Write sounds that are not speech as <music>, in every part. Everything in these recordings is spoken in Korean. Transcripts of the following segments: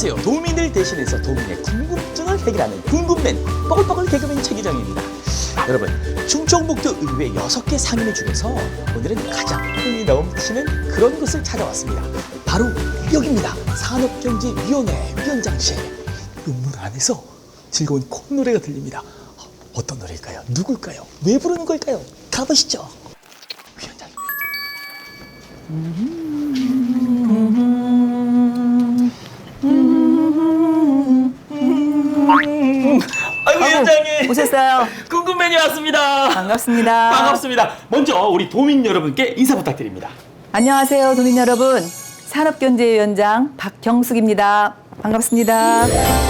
안녕하세요. 도민을 대신해서 도민의 궁금증을 해결하는 궁금맨 뻐글뻐글 개그맨 최기정입니다. 여러분, 충청북도 의회 6개 상임위 중에서 오늘은 가장 흥이 넘치는 그런 곳을 찾아왔습니다. 바로 여기입니다. 산업경제위원회 위원장실. 의문 안에서 즐거운 콧노래가 들립니다. 어떤 노래일까요? 누굴까요? 왜 부르는 걸까요? 가보시죠. 위원장, 아유, 위원장님. 오셨어요. <laughs> 궁금맨이 왔습니다. 반갑습니다. 반갑습니다. 먼저 우리 도민 여러분께 인사 부탁드립니다. 안녕하세요, 도민 여러분. 산업경제위원장 박경숙입니다. 반갑습니다.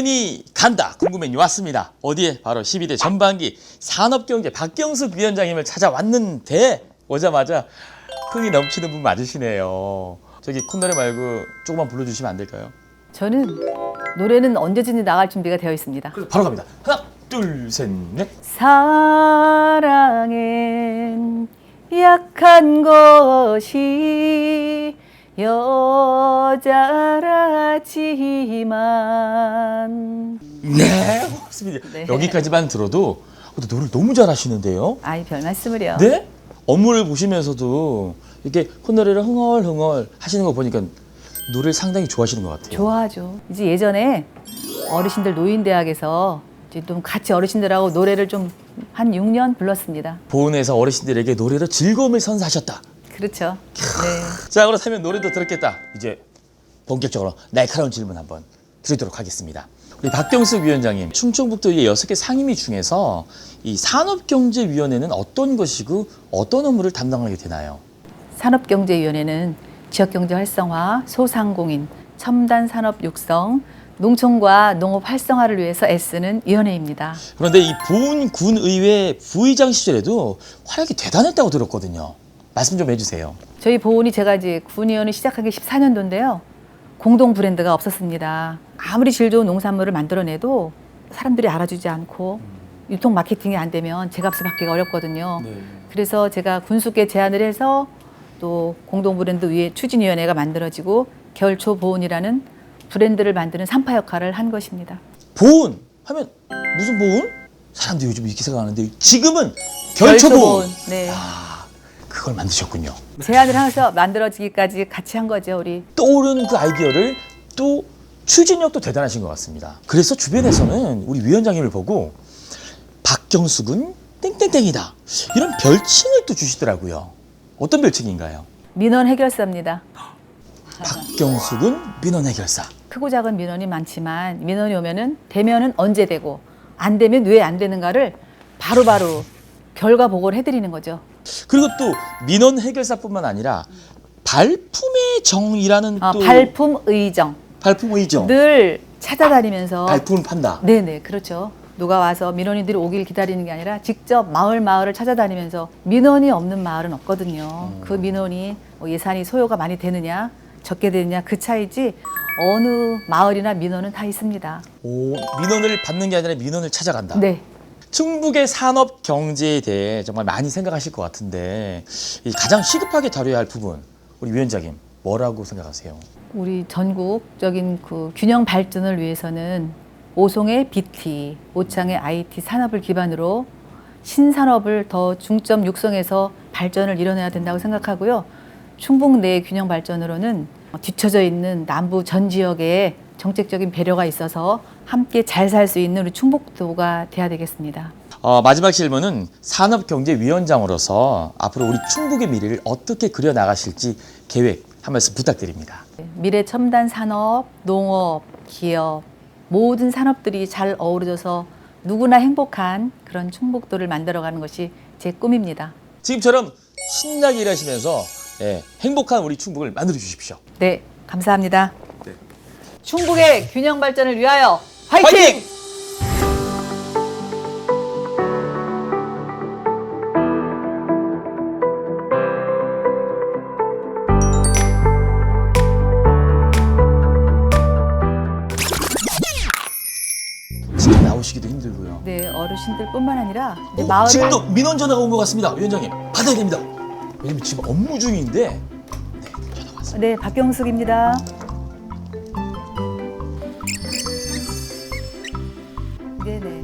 궁금맨이 간다. 궁금맨이 왔습니다. 어디에? 바로 12대 전반기 산업경제 박경숙 위원장님을 찾아왔는데 오자마자 흥이 넘치는 분 맞으시네요. 저기 콧노래 말고 조금만 불러주시면 안 될까요? 저는 노래는 언제든지 나갈 준비가 되어 있습니다. 그래서 바로 갑니다. 하나, 둘, 셋, 넷. 사랑엔 약한 것이 여자라지만 네, 고맙습니다. 네. 여기까지만 들어도 근데 노래를 너무 잘하시는데요. 아이 별 말씀을요. 네? 업무를 보시면서도 이렇게 콧노래를 흥얼흥얼 하시는 거 보니까 노래를 상당히 좋아하시는 것 같아요. 좋아하죠. 이제 예전에 어르신들 노인대학에서 이제 좀 같이 어르신들하고 노래를 좀 한 6년 불렀습니다. 보은에서 어르신들에게 노래로 즐거움을 선사하셨다. 그렇죠. 네. 자, 그렇다면 노래도 들었겠다. 이제 본격적으로 날카로운 질문 한번 드리도록 하겠습니다. 우리 박경숙 위원장님, 충청북도의 여섯 개 상임위 중에서 이 산업경제위원회는 어떤 것이고 어떤 업무를 담당하게 되나요? 산업경제위원회는 지역경제 활성화, 소상공인, 첨단 산업 육성, 농촌과 농업 활성화를 위해서 애쓰는 위원회입니다. 그런데 이 보은 군의회 부의장 시절에도 활약이 대단했다고 들었거든요. 말씀 좀 해주세요. 저희 보훈이 제가 이제 군의원을 시작한 게 14년도인데요. 공동 브랜드가 없었습니다. 아무리 질 좋은 농산물을 만들어내도 사람들이 알아주지 않고 유통 마케팅이 안 되면 제 값을 받기가 어렵거든요. 그래서 제가 군수께 제안을 해서 또 공동 브랜드 위에 추진위원회가 만들어지고 겨울초 보훈이라는 브랜드를 만드는 산파 역할을 한 것입니다. 보은 하면 무슨 보은? 사람들이 요즘 이렇게 생각하는데 지금은 결초보은. 결초보은. 네. 아, 그걸 만드셨군요. 제안을 해서 만들어지기까지 같이 한 거죠, 우리. 떠오른 그 아이디어를 또 추진력도 대단하신 것 같습니다. 그래서 주변에서는 우리 위원장님을 보고 박경숙은 땡땡땡이다 이런 별칭을 또 주시더라고요. 어떤 별칭인가요? 민원 해결사입니다. 박경숙은 민원 해결사. 크고 작은 민원이 많지만 민원이 오면은 되면은 언제 되고 안 되면 왜 안 되는가를 바로바로 결과 보고를 해드리는 거죠. 그리고 또 민원 해결사뿐만 아니라 발품의 정이라는 아, 또 발품 의정 발품 의정. 늘 찾아다니면서 발품을 판다. 네네 그렇죠. 누가 와서 민원인들이 오길 기다리는 게 아니라 직접 마을 마을을 찾아다니면서 민원이 없는 마을은 없거든요. 그 민원이 뭐 예산이 소요가 많이 되느냐 적게 되느냐 그 차이지 어느 마을이나 민원은 다 있습니다. 오, 민원을 받는 게 아니라 민원을 찾아간다. 네. 충북의 산업 경제에 대해 정말 많이 생각하실 것 같은데 이 가장 시급하게 다뤄야 할 부분 우리 위원장님 뭐라고 생각하세요? 우리 전국적인 그 균형 발전을 위해서는 오송의 BT, 오창의 IT 산업을 기반으로 신산업을 더 중점 육성해서 발전을 이뤄내야 된다고 생각하고요. 충북 내 균형 발전으로는 뒤처져 있는 남부 전 지역에 정책적인 배려가 있어서 함께 잘 살 수 있는 우리 충북도가 돼야 되겠습니다. 어, 마지막 질문은 산업경제위원장으로서 앞으로 우리 충북의 미래를 어떻게 그려 나가실지 계획 한 말씀 부탁드립니다. 미래 첨단 산업, 농업, 기업 모든 산업들이 잘 어우러져서 누구나 행복한 그런 충북도를 만들어가는 것이 제 꿈입니다. 지금처럼 신나게 일하시면서 예, 행복한 우리 충북을 만들어 주십시오. 네, 감사합니다. 네. 충북의 균형 발전을 위하여 화이팅! 화이팅! 지금 나오시기도 힘들고요. 네, 어르신들뿐만 아니라 이제 어, 마을에 지금도 민원 전화가 온 것 같습니다, 위원장님. 받아야 됩니다. 왜냐면 지금 업무 중인데 네, 전화가 왔습니다. 네 박경숙입니다. 네네.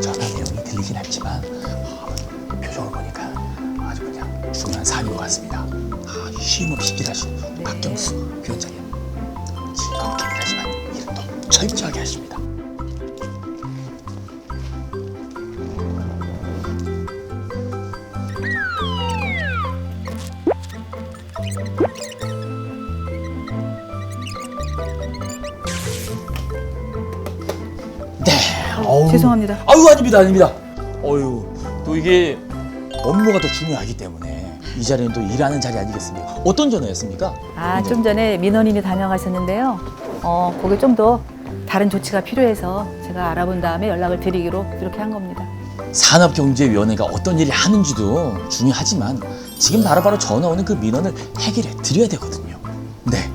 전화 내용이 들리진 않지만 아, 표정을 보니까 아주 그냥 중요한 사안인 것 같습니다. 아, 쉼없이 일하시는 네. 박경수 위원장님. 즐겁긴 하지만 일도 철저하게 하십니다. 네. 어우. 죄송합니다. 아유 아닙니다 아닙니다. 어유 또 이게 업무가 더 중요하기 때문에 이 자리는 또 일하는 자리 아니겠습니까? 어떤 전화였습니까? 아 좀 전에 민원인이 다녀가셨는데요. 어 거기 좀 더 다른 조치가 필요해서 제가 알아본 다음에 연락을 드리기로 이렇게 한 겁니다. 산업경제위원회가 어떤 일을 하는지도 중요하지만 지금 바로바로 전화 오는 그 민원을 해결해 드려야 되거든요. 네.